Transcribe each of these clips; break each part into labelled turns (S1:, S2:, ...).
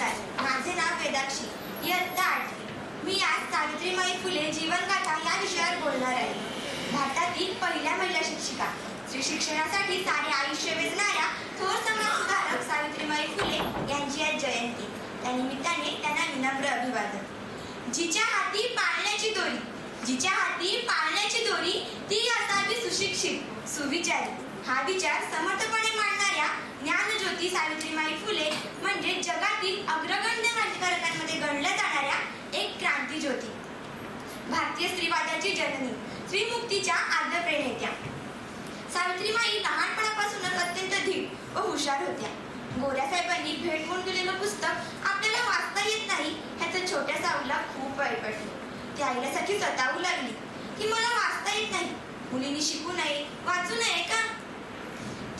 S1: नमस्कार माझे नाव वेदाक्षी. इयत्ता आठवी मी आज सावित्रीबाई फुले जीवनगाथा या विषयावर बोलणार आहे. भारतातील पहिल्या महिला शिक्षिका. स्त्री शिक्षणासाठी सारे आयुष्य वेचणाऱ्या थोर समाज सुधारक सावित्रीबाई फुले यांची आज जयंती. त्या निमित्ताने त्यांना विनम्र अभिवादन. जिच्या हाती पाळण्याची दोरी. जिच्या हाती पाळण्याची दोरी ती असावी सुशिक्षित सुविचारी. हा विचार समर्थपणे मांडणाऱ्या ज्ञानज्योती सावित्रीबाई फुले म्हणजे जगातील अग्रगण्य क्रांतिकारकांमध्ये गणल्या जाणाऱ्या एक क्रांती ज्योती भारतीय स्त्रीवादाची जननी स्त्रीमुक्तीच्या आद्य प्रणेत्या. सावित्रीबाई लहानपणापासूनच अत्यंत धीर व हुशार होत्या. गोऱ्या साहेबांनी भेट म्हणून दिलेलं पुस्तक आपल्याला वाचता येत नाही ह्याचं छोट्या साऊला खूप वाईट वाटलं ती आईल्यासाठी सतावू लागली की मला वाचता येत नाही मुलींनी शिकू नये वाचू नये का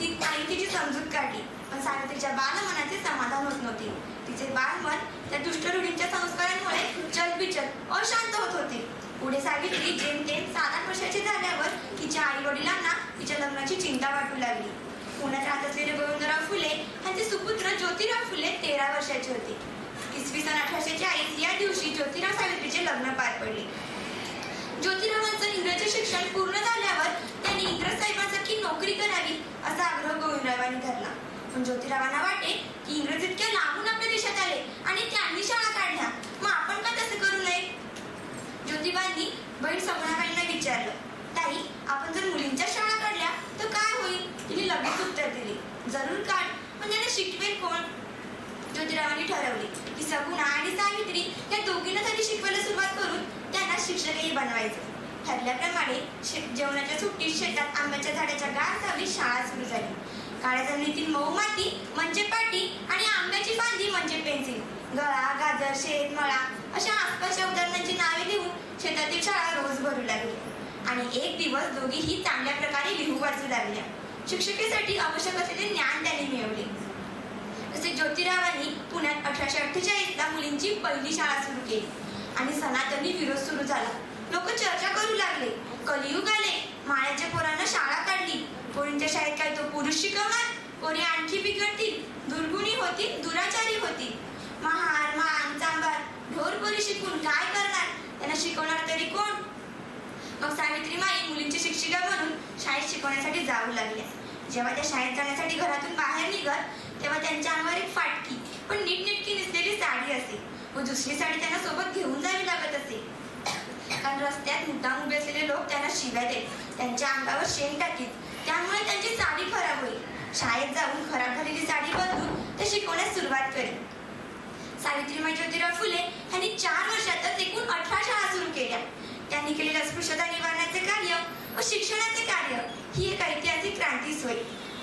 S1: ती आई तिची समजूत काढली. पण सावित्रीच्या बालमनाचे समाधान होत नव्हते. तिचे बालमन त्या दुष्टरुढींच्या संस्कारांमुळे चलबिचल अशांत होत होते. पुढे सावित्री जेमतेम सात आठ वर्षाची झाल्यावर तिच्या आई वडिलांना तिच्या लग्नाची चिंता वाटू लागली. पुण्यात राहत असलेले गोविंदराव फुले यांचे सुपुत्र ज्योतिराव फुले तेरा वर्षाचे होते. इसवी सन अठराशे चाळीस या दिवशी ज्योतिराव सावित्रीचे लग्न पार पडले. ज्योतिरावांचं इंग्रजी शिक्षण पूर्ण झाल्यावर त्यांनी इंग्रज साहेबांसारखी नोकरी करावी गोविंदरावांनी धरला पण ज्योतिरावांना वाटे की इंग्रज इतक्या लांबून आपल्या देशात आले आणि त्यांनी शाळा काढल्या. मग आपण का तसं करू नये? ज्योतिबांनी बहीण सगुणाबाईंना विचारलं ताई आपण जर मुलींच्या शाळा काढल्या तर काय होईल? तिने लगेच उत्तर दिले जरूर काढ पण त्यांना शिकवेल कोण? ज्योतिरावांनी ठरवले की सगुणा आणि सावित्री या दोघींना तरी शिकवायला सुरुवात करून त्यांना शिक्षकही बनवायचं. ठरल्याप्रमाणे जेवणाच्या सुट्टीत शेतात आंब्याच्या झाडाच्या गार सावली शाळा सुरू झाली. काळ्या जमिनीतील मऊ माती म्हणजे पाटी आणि आंब्याची फांदी म्हणजे पेन्सिल. गळा गाजर शेत मळा अशा आसपासच्या उदाहरणांची नावे लिहून शेतातील शाळा रोज भरू लागली. आणि एक दिवस दोघीही चांगल्या प्रकारे लिहू वाचू लागल्या. शिक्षकेसाठी आवश्यक असलेले ज्ञान त्यांनी मिळवले. तसे ज्योतिरावांनी पुण्यात अठराशे अठ्ठेचाळीसला मुलींची पहिली शाळा सुरू केली. आणि सनातनी विरोध सुरू झाला. लोक चर्चा करू लागले. कलियुग आले. माळ्याच्या पोरांना शाळा काढली. कोणीच्या शाळेत काय तो पुरुष शिकवणार? कोणी आणखी बिघडतील. दुर्गुणी होती दुराचारी होती महार मान चांबार ढोर पोरी शिकून काय करणार? त्यांना शिकवणार तरी कोण? मग सावित्रीमाई मुलींची शिक्षिका म्हणून शाळेत शिकवण्यासाठी जाऊ लागल्या. जेव्हा त्या शाळेत जाण्यासाठी घरातून बाहेर निघत तेव्हा त्यांच्या अंगावर एक फाटकी पण नीटनेटकी नेसलेली साडी असे. व दुसरी साडी त्यांना सोबत घेऊन जावी लागत असे. कारण रस्त्यात मुद्दाम उभे असलेले लोक त्यांना शिव्या देत त्यांच्या अंगावर शेण टाकीत. त्यामुळे त्यांची साडी खराब होईल. शाळेत जाऊन खराब झालेली साडी बदलून ते शिकवण्यास सुरुवात करेल. सावित्रीबाई ज्योतिराव फुले यांनी चार वर्षातच एकूण अठरा शाळा सुरू केल्या. त्यांनी केलेले अस्पृश्यता निवारणाचे कार्य व शिक्षणाचे कार्य ही एक ऐतिहासिक क्रांतीच होय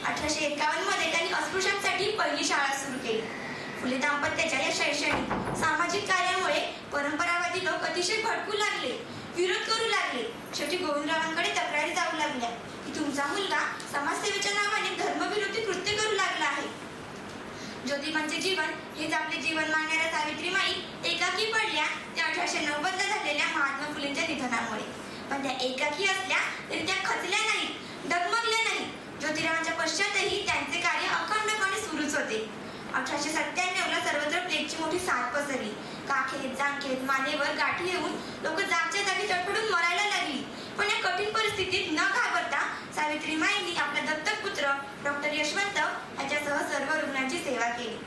S1: अठराशे एकावन्नमध्ये त्यांनी अस्पृश्यांसाठी पहिली शाळा सुरू केली. फुले दाम्पत्याच्या या शैक्षणिक सामाजिक कार्यामुळे परंपरा अतिशय भडकू लागले विरोध करू लागले. शेवटी गोविंदरावांकडे तक्रारी जाऊ लागल्या की तुमचा मुलगा समाजसेवेच्या नावाने धर्मविरोधी कृत्य करू लागला आहे. ज्योतिबांचे जीवन हेच आपले जीवन मानणाऱ्या सावित्रीमाई एकाकी पडल्या त्या अठराशे नव्वदला झालेल्या महात्मा फुलेंच्या निधनामुळे. पण त्या एकाकी असल्या तरी त्या खचल्या नाही डगमगल्या नाही ज्योतिरावांच्या पश्चातही त्यांचे कार्य अखंडपणे सुरूच होते. अठराशे सत्त्याण्णवला सर्वत्र प्लेगची मोठी साथ पसरली. काखेत जांखेत मानेवर गाठी येऊन लोक जागच्या जागी तडफडून मरायला लागली. पण या कठीण परिस्थितीत न घाबरता सावित्री माईंनी आपला दत्तक पुत्र डॉक्टर यशवंत यांच्यासह सर्व रुग्णांची सेवा केली.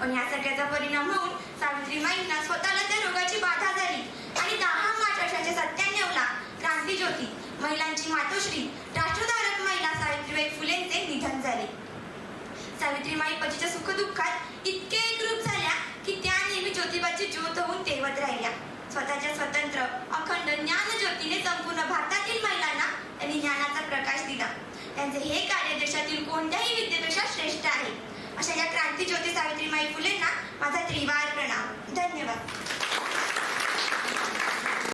S1: पण या सगळ्याचा परिणाम होऊन सावित्री माईंना स्वतःला त्या रोगाची बाधा झाली आणि दहा मार्च अठराशे सत्त्याण्णवला क्रांती ज्योती महिलांची मातोश्री राष्ट्रधारक महिला सावित्रीबाई फुलेंचे निधन झाले सावित्रीमाई दुःखात सुखदुःखात इतके एकरूप झाल्या की त्या नेहमी ज्योतिबाची ज्योत होऊन तेवत राहिल्या. स्वतःच्या स्वतंत्र अखंड ज्ञान ज्योतीने संपूर्ण भारतातील महिलांना त्यांनी ज्ञानाचा प्रकाश दिला. त्यांचे हे कार्य देशातील कोणत्याही विद्येपेक्षा श्रेष्ठ आहे. अशा या क्रांती ज्योती सावित्रीमाई फुलेंना माझा त्रिवार प्रणाम. धन्यवाद.